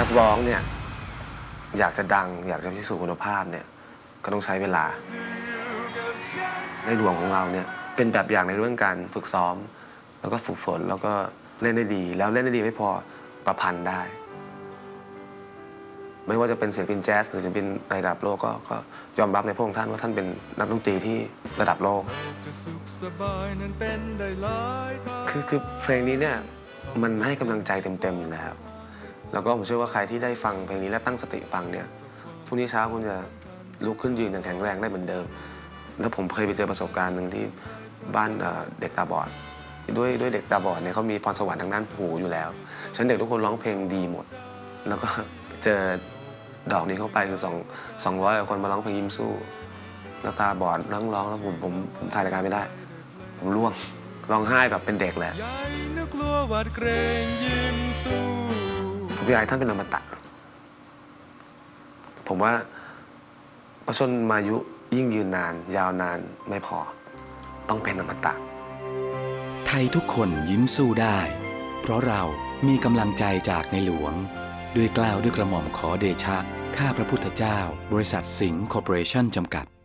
นักร้องเนี่ย อยากจะดัง อยากจะพิสูจน์คุณภาพเนี่ย ก็ต้องใช้เวลา ในหลวงของเราเนี่ย เป็นแบบอย่างในเรื่องการฝึกซ้อม แล้วก็ฝึกฝนแล้วก็เล่นได้ดี แล้วเล่นได้ดีไม่พอประพันธ์ได้ ไม่ว่าจะเป็นศิลปินแจ๊สหรือศิลปินในระดับโลกก็ก็ยอมรับในพระองค์ท่านว่าท่านเป็นนักดนตรีที่ระดับโลก คือคือเพลงนี้เนี่ยมันให้กำลังใจเต็มๆอยู่แล้ว แล้วก็ผมเชื่อว่าใครที่ได้ฟังเพลงนี้และตั้งสติฟังเนี่ยพรุ่งนี้เช้าคุณจะลุกขึ้นยืนอย่างแข็งแรงได้เหมือนเดิม แล้วผมเคยไปเจอประสบการณ์หนึ่งที่บ้านเด็กตาบอด ด้วยด้วยเด็กตาบอดเนี่ยเขามีพรสวรรค์ทางด้านหูอยู่แล้ว ฉันเด็กทุกคนร้องเพลงดีหมด แล้วก็เจอดอกนี้เข้าไปคือสองสองร้อยคนมาร้องเพลงยิ้มสู้แล้วตาบอดร้องร้องแล้วผมผมผมถ่ายรายการไม่ได้ ผมร่วงร้องไห้แบบเป็นเด็กเลยใหลัว หวาดเกรงยิ้มสู้ผมอยากให้ท่านเป็นอมตะ ผมว่าประชนมายุยิ่งยืนนาน ยาวนานไม่พอ ต้องเป็นอมตะ ไทยทุกคนยิ้มสู้ได้ เพราะเรามีกำลังใจจากในหลวง ด้วยกล้าวด้วยกระหม่อมขอเดชะ ข้าพระพุทธเจ้า บริษัทสิงห์คอร์ปอเรชั่นจำกัด